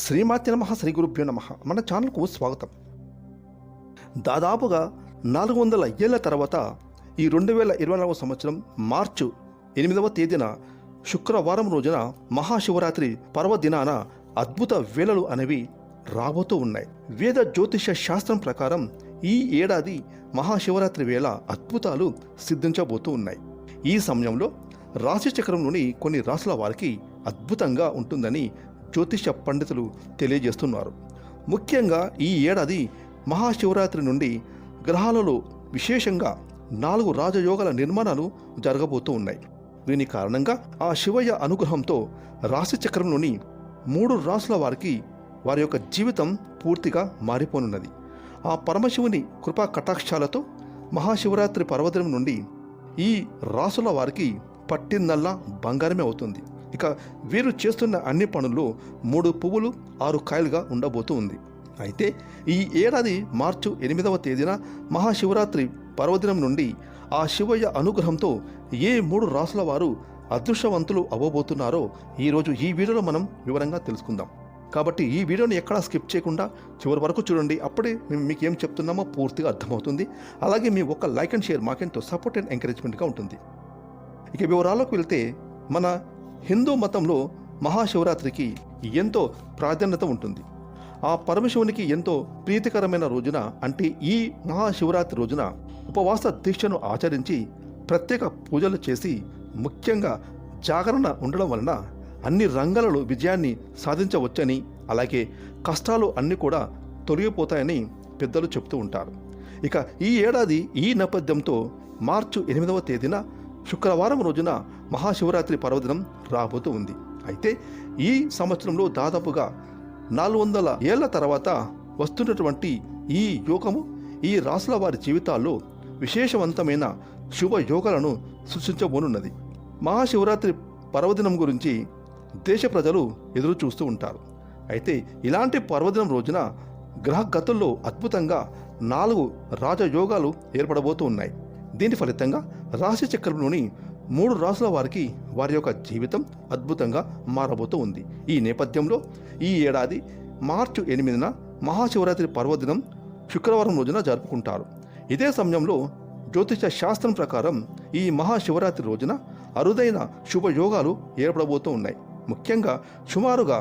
శ్రీమాత్య నమ శ్రీ గురుభ్యో నమ. మన ఛానల్కు స్వాగతం. దాదాపుగా నాలుగు వందల ఏళ్ళ తర్వాత ఈ రెండు వేల ఇరవై నాలుగవ సంవత్సరం మార్చు ఎనిమిదవ తేదీన శుక్రవారం రోజున మహాశివరాత్రి పర్వదినాన అద్భుత వేళలు అనేవి రాబోతూ ఉన్నాయి. వేద జ్యోతిష శాస్త్రం ప్రకారం ఈ ఏడాది మహాశివరాత్రి వేళ అద్భుతాలు సిద్ధించబోతూ ఉన్నాయి. ఈ సమయంలో రాశి చక్రంలోని కొన్ని రాసుల వారికి అద్భుతంగా ఉంటుందని జ్యోతిష పండితులు తెలియజేస్తున్నారు. ముఖ్యంగా ఈ ఏడాది మహాశివరాత్రి నుండి గ్రహాలలో విశేషంగా నాలుగు రాజయోగాల నిర్మాణాలు జరగబోతూ ఉన్నాయి. దీని కారణంగా ఆ శివయ్య అనుగ్రహంతో రాశి చక్రంలోని మూడు రాసుల వారికి వారి యొక్క జీవితం పూర్తిగా మారిపోనున్నది. ఆ పరమశివుని కృపా కటాక్షాలతో మహాశివరాత్రి పర్వదినం నుండి ఈ రాసుల వారికి పట్టిందల్లా బంగారమే అవుతుంది. ఇక వీరు చేస్తున్న అన్ని పనులు మూడు పువ్వులు ఆరు కాయలుగా ఉండబోతూ ఉంది. అయితే ఈ ఏడాది మార్చు ఎనిమిదవ తేదీన మహాశివరాత్రి పర్వదినం నుండి ఆ శివయ్య అనుగ్రహంతో ఏ మూడు రాసుల వారు అదృష్టవంతులు అవ్వబోతున్నారో ఈరోజు ఈ వీడియోలో మనం వివరంగా తెలుసుకుందాం. కాబట్టి ఈ వీడియోని ఎక్కడా స్కిప్ చేయకుండా చివరి వరకు చూడండి. అప్పుడే మేము మీకు ఏం చెప్తున్నామో పూర్తిగా అర్థమవుతుంది. అలాగే మీ ఒక్క లైక్ అండ్ షేర్ మాకెంతో సపోర్ట్ అండ్ ఎంకరేజ్మెంట్గా ఉంటుంది. ఇక వివరాల్లోకి వెళ్తే మన హిందూ మతంలో మహాశివరాత్రికి ఎంతో ప్రాధాన్యత ఉంటుంది. ఆ పరమశివునికి ఎంతో ప్రీతికరమైన రోజున అంటే ఈ మహాశివరాత్రి రోజున ఉపవాస దీక్షను ఆచరించి ప్రత్యేక పూజలు చేసి ముఖ్యంగా జాగరణ ఉండడం వలన అన్ని రంగాలలో విజయాన్ని సాధించవచ్చని అలాగే కష్టాలు అన్నీ కూడా తొలగిపోతాయని పెద్దలు చెప్తూ ఉంటారు. ఇక ఈ ఏడాది ఈ నేపథ్యంతో మార్చి ఎనిమిదవ తేదీన శుక్రవారం రోజున మహాశివరాత్రి పర్వదినం రాబోతూ ఉంది. అయితే ఈ సంవత్సరంలో దాదాపుగా నాలుగు వందల ఏళ్ళ తర్వాత వస్తున్నటువంటి ఈ యోగము ఈ రాసుల వారి జీవితాల్లో విశేషవంతమైన శుభ యోగాలను సృష్టించబోనున్నది. మహాశివరాత్రి పర్వదినం గురించి దేశ ప్రజలు ఎదురు చూస్తూ ఉంటారు. అయితే ఇలాంటి పర్వదినం రోజున గ్రహగతుల్లో అద్భుతంగా నాలుగు రాజయోగాలు ఏర్పడబోతూ ఉన్నాయి. దీని ఫలితంగా రాశి చక్రంలోని మూడు రాసుల వారికి వారి యొక్క జీవితం అద్భుతంగా మారబోతూ ఉంది. ఈ నేపథ్యంలో ఈ ఏడాది మార్చి ఎనిమిదిన మహాశివరాత్రి పర్వదినం శుక్రవారం రోజున జరుపుకుంటారు. ఇదే సమయంలో జ్యోతిష శాస్త్రం ప్రకారం ఈ మహాశివరాత్రి రోజున అరుదైన శుభయోగాలు ఏర్పడబోతూ ఉన్నాయి. ముఖ్యంగా సుమారుగా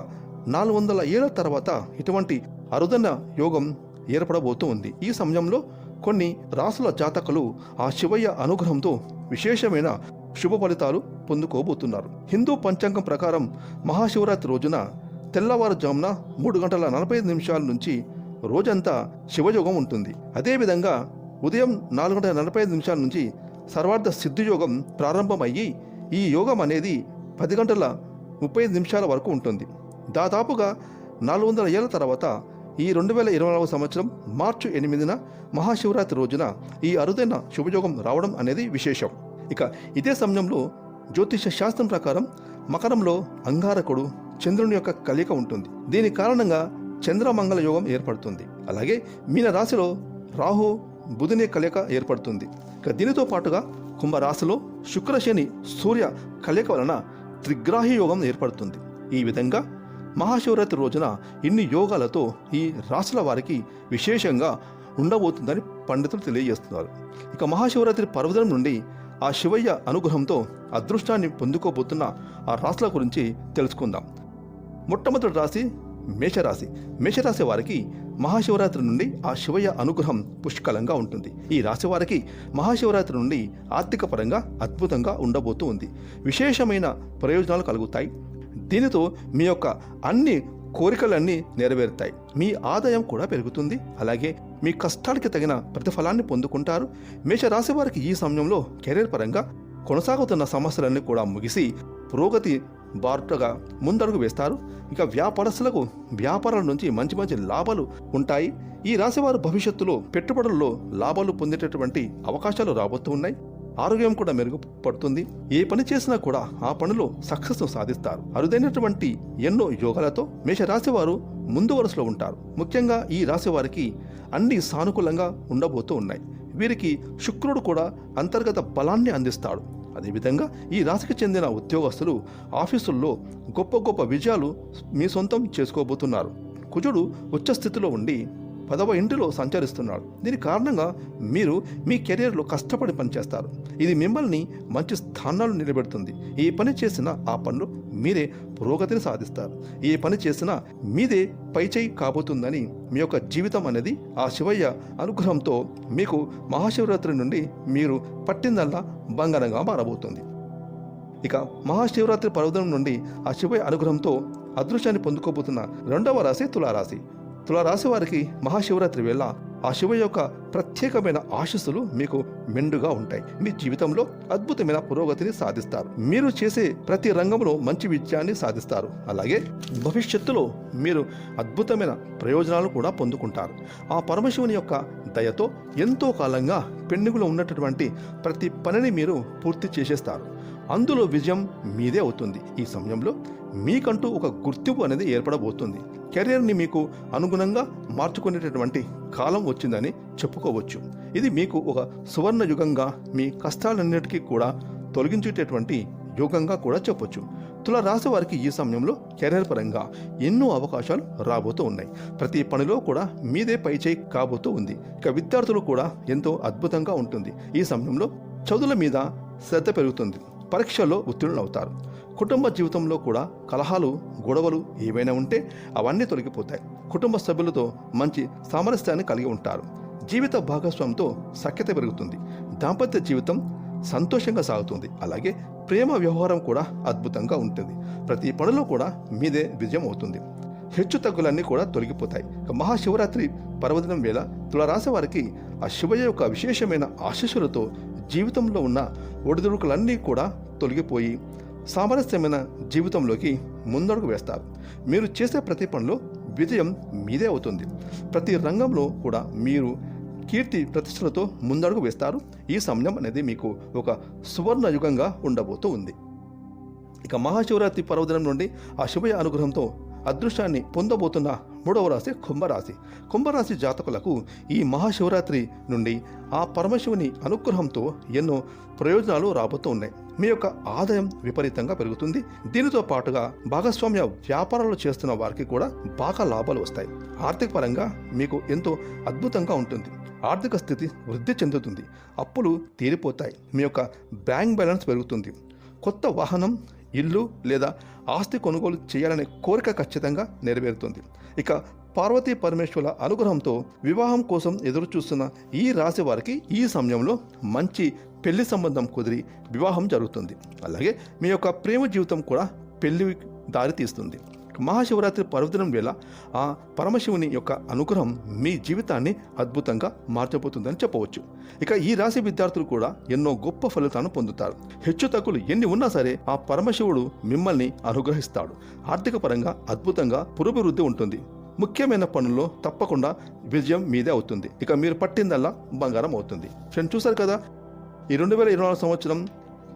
నాలుగు వందల ఏళ్ళ తర్వాత ఇటువంటి అరుదైన యోగం ఏర్పడబోతూ ఉంది. ఈ సమయంలో కొన్ని రాసుల జాతకులు ఆ శివయ్య అనుగ్రహంతో విశేషమైన శుభ ఫలితాలు పొందుకోబోతున్నారు. హిందూ పంచాంగం ప్రకారం మహాశివరాత్రి రోజున తెల్లవారుజామున మూడు గంటల నలభై ఐదు నిమిషాల నుంచి రోజంతా శివయోగం ఉంటుంది. అదేవిధంగా ఉదయం నాలుగు గంటల నలభై ఐదు నిమిషాల నుంచి సర్వార్థ సిద్ధియోగం ప్రారంభమయ్యి ఈ యోగం అనేది పది గంటల ముప్పై ఐదు నిమిషాల వరకు ఉంటుంది. దాదాపుగా నాలుగు వందల ఏళ్ళ తర్వాత ఈ రెండు వేల ఇరవై నాలుగు సంవత్సరం మార్చి ఎనిమిదిన మహాశివరాత్రి రోజున ఈ అరుదైన శుభయోగం రావడం అనేది విశేషం. ఇక ఇదే సమయంలో జ్యోతిష శాస్త్రం ప్రకారం మకరంలో అంగారకుడు చంద్రుని యొక్క కలయిక ఉంటుంది. దీని కారణంగా చంద్రమంగళ యోగం ఏర్పడుతుంది. అలాగే మీన రాశిలో రాహు బుధుని కలయిక ఏర్పడుతుంది. ఇక దీనితో పాటుగా కుంభరాశిలో శుక్రశని సూర్య కలయిక వలన త్రిగ్రాహి యోగం ఏర్పడుతుంది. ఈ విధంగా మహాశివరాత్రి రోజున ఇన్ని యోగాలతో ఈ రాసుల వారికి విశేషంగా ఉండబోతుందని పండితులు తెలియజేస్తున్నారు. ఇక మహాశివరాత్రి పర్వదినం నుండి ఆ శివయ్య అనుగ్రహంతో అదృష్టాన్ని పొందుకోబోతున్న ఆ రాసుల గురించి తెలుసుకుందాం. మొట్టమొదటి రాశి మేషరాశి. మేషరాశి వారికి మహాశివరాత్రి నుండి ఆ శివయ్య అనుగ్రహం పుష్కలంగా ఉంటుంది. ఈ రాశి వారికి మహాశివరాత్రి నుండి ఆర్థిక పరంగా అద్భుతంగా ఉండబోతూ ఉంది. విశేషమైన ప్రయోజనాలు కలుగుతాయి. దీనితో మీ యొక్క అన్ని కోరికలన్నీ నెరవేరుతాయి. మీ ఆదాయం కూడా పెరుగుతుంది. అలాగే మీ కష్టానికి తగిన ప్రతిఫలాన్ని పొందుకుంటారు. మేషరాశి వారికి ఈ సమయంలో కెరీర్ పరంగా కొనసాగుతున్న సమస్యలన్నీ కూడా ముగిసి పురోగతి బారుటగా ముందడుగు వేస్తారు. ఇక వ్యాపారస్తులకు వ్యాపారాల నుంచి మంచి మంచి లాభాలు ఉంటాయి. ఈ రాశివారు భవిష్యత్తులో పెట్టుబడుల్లో లాభాలు పొందేటటువంటి అవకాశాలు రాబోతూ ఉన్నాయి. ఆరోగ్యం కూడా మెరుగుపడుతుంది. ఏ పని చేసినా కూడా ఆ పనిలో సక్సెస్ను సాధిస్తారు. అరుదైనటువంటి ఎన్నో యోగాలతో మేషరాశి వారు ముందు వరుసలో ఉంటారు. ముఖ్యంగా ఈ రాశి వారికి అన్ని సానుకూలంగా ఉండబోతూ ఉన్నాయి. వీరికి శుక్రుడు కూడా అంతర్గత బలాన్ని అందిస్తాడు. అదేవిధంగా ఈ రాశికి చెందిన ఉద్యోగస్తులు ఆఫీసుల్లో గొప్ప గొప్ప విజయాలు మీ సొంతం చేసుకోబోతున్నారు. కుజుడు ఉచ్చస్థితిలో ఉండి పదవ ఇంటిలో సంచరిస్తున్నాడు. దీని కారణంగా మీరు మీ కెరీర్లో కష్టపడి పనిచేస్తారు. ఇది మిమ్మల్ని మంచి స్థానాలు నిలబెడుతుంది. ఏ పని చేసినా ఆ పనులు మీరే పురోగతిని సాధిస్తారు. ఏ పని చేసినా మీదే పైచేయి కాబోతుందని మీ యొక్క జీవితం అనేది ఆ శివయ్య అనుగ్రహంతో మీకు మహాశివరాత్రి నుండి మీరు పట్టిందల్లా బంగారంగా మారబోతుంది. ఇక మహాశివరాత్రి పర్వదినం నుండి ఆ శివయ్య అనుగ్రహంతో అదృశ్యాన్ని పొందుకోబోతున్న రెండవ రాశి తులారాశి. తులారాశి వారికి మహాశివరాత్రి వేళ ఆ శివ యొక్క ప్రత్యేకమైన ఆశస్సులు మీకు మెండుగా ఉంటాయి. మీ జీవితంలో అద్భుతమైన పురోగతిని సాధిస్తారు. మీరు చేసే ప్రతి రంగంలో మంచి విజయాన్ని సాధిస్తారు. అలాగే భవిష్యత్తులో మీరు అద్భుతమైన ప్రయోజనాలు కూడా పొందుకుంటారు. ఆ పరమశివుని యొక్క దయతో ఎంతో కాలంగా పెండుగులో ఉన్నటువంటి ప్రతి పనిని మీరు పూర్తి చేసేస్తారు. అందులో విజయం మీదే అవుతుంది. ఈ సమయంలో మీకంటూ ఒక గుర్తింపు అనేది ఏర్పడబోతుంది. కెరీర్ని మీకు అనుగుణంగా మార్చుకునేటటువంటి కాలం వచ్చిందని చెప్పుకోవచ్చు. ఇది మీకు ఒక సువర్ణ యుగంగా మీ కష్టాలన్నిటికీ కూడా తొలగించేటటువంటి యుగంగా కూడా చెప్పొచ్చు. తుల రాశి వారికి ఈ సమయంలో కెరీర్ పరంగా ఎన్నో అవకాశాలు రాబోతూ ఉన్నాయి. ప్రతి పనిలో కూడా మీదే పైచేయి కాబోతూ ఉంది. ఇక విద్యార్థులు కూడా ఎంతో అద్భుతంగా ఉంటుంది. ఈ సమయంలో చదువుల మీద శ్రద్ధ పెరుగుతుంది. పరీక్షల్లో ఉత్తీర్ణులు అవుతారు కుటుంబ జీవితంలో కూడా కలహాలు గొడవలు ఏవైనా ఉంటే అవన్నీ తొలగిపోతాయి. కుటుంబ సభ్యులతో మంచి సామరస్యాన్ని కలిగి ఉంటారు. జీవిత భాగస్వామితో సఖ్యత పెరుగుతుంది. దాంపత్య జీవితం సంతోషంగా సాగుతుంది. అలాగే ప్రేమ వ్యవహారం కూడా అద్భుతంగా ఉంటుంది. ప్రతి పనిలో కూడా మీదే విజయం అవుతుంది. హెచ్చు తగ్గులన్నీ కూడా తొలగిపోతాయి. మహాశివరాత్రి పర్వదినం వేళ తులరాశి వారికి ఆ శివయ్య యొక్క విశేషమైన ఆశీస్సులతో జీవితంలో ఉన్న ఒడిదుడుకులన్నీ కూడా తొలగిపోయి సామరస్యమైన జీవితంలోకి ముందడుగు వేస్తారు మీరు చేసే ప్రతి పనిలో విజయం మీదే అవుతుంది. ప్రతి రంగంలో కూడా మీరు కీర్తి ప్రతిష్టలతో ముందడుగు వేస్తారు. ఈ సమయం అనేది మీకు ఒక సువర్ణ యుగంగా ఉండబోతూ ఉంది. ఇక మహాశివరాత్రి పర్వదినం నుండి ఆ శుభయ అనుగ్రహంతో అదృష్టాన్ని పొందబోతున్న మూడవ రాశి కుంభరాశి. కుంభరాశి జాతకులకు ఈ మహాశివరాత్రి నుండి ఆ పరమశివుని అనుగ్రహంతో ఎన్నో ప్రయోజనాలు రాబోతూ ఉన్నాయి. మీ యొక్క ఆదాయం విపరీతంగా పెరుగుతుంది. దీనితో పాటుగా భాగస్వామ్య వ్యాపారాలు చేస్తున్న వారికి కూడా బాగా లాభాలు వస్తాయి. ఆర్థిక పరంగా మీకు ఎంతో అద్భుతంగా ఉంటుంది. ఆర్థిక స్థితి వృద్ధి చెందుతుంది. అప్పులు తీరిపోతాయి. మీ యొక్క బ్యాంక్ బ్యాలెన్స్ పెరుగుతుంది. కొత్త వాహనం ఇల్లు లేదా ఆస్తి కొనుగోలు చేయాలనే కోరిక ఖచ్చితంగా నెరవేరుతుంది. ఇక పార్వతీ పరమేశ్వరుల అనుగ్రహంతో వివాహం కోసం ఎదురు చూస్తున్న ఈ రాశి వారికి ఈ సమయంలో మంచి పెళ్ళి సంబంధం కుదిరి వివాహం జరుగుతుంది. అలాగే మీ యొక్క ప్రేమ జీవితం కూడా పెళ్ళి దారి తీస్తుంది. మహాశివరాత్రి పర్వదినం వేళ ఆ పరమశివుని యొక్క అనుగ్రహం మీ జీవితాన్ని అద్భుతంగా మార్చబోతుందని చెప్పవచ్చు. ఇక ఈ రాశి విద్యార్థులు కూడా ఎన్నో గొప్ప ఫలితాలను పొందుతారు. హెచ్చు తగ్గులు ఎన్ని ఉన్నా సరే ఆ పరమశివుడు మిమ్మల్ని అనుగ్రహిస్తాడు. ఆర్థిక పరంగా అద్భుతంగా పురోభివృద్ధి ఉంటుంది. ముఖ్యమైన పనుల్లో తప్పకుండా విజయం మీదే అవుతుంది. ఇక మీరు పట్టిందల్లా బంగారం అవుతుంది. ఫ్రెండ్ చూసారు కదా? ఈ రెండు వేల ఇరవై నాలుగు సంవత్సరం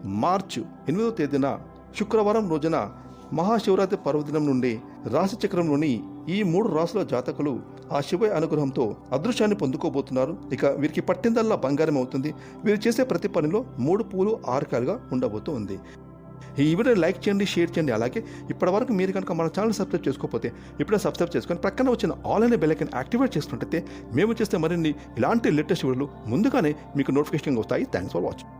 మార్చి ఎనిమిదో తేదీన శుక్రవారం రోజున మహాశివరాత్రి పర్వదినం నుండి రాశిచక్రంలోని ఈ మూడు రాసుల జాతకులు ఆ శివ అనుగ్రహంతో అదృశ్యాన్ని పొందుకోబోతున్నారు. ఇక వీరికి పట్టిందల్లా బంగారం అవుతుంది. వీరు చేసే ప్రతి పనిలో మూడు పూలు ఆరకాలుగా ఉండబోతూ ఉంది ఈ వీడియో లైక్ చేయండి షేర్ చేయండి. అలాగే ఇప్పటి వరకు మీరు కనుక మన ఛానల్ సబ్స్క్రైబ్ చేసుకోకపోతే ఇప్పుడే సబ్స్క్రైబ్ చేసుకొని ప్రక్కన వచ్చిన ఆన్లైన్ బెల్లైకన్ యాక్టివేట్ చేసుకుంటే మేము చేస్తే మరిన్ని ఇలాంటి లేటెస్ట్ వీడియోలు ముందుగానే మీకు నోటిఫికేషన్ వస్తాయి. Thanks for watching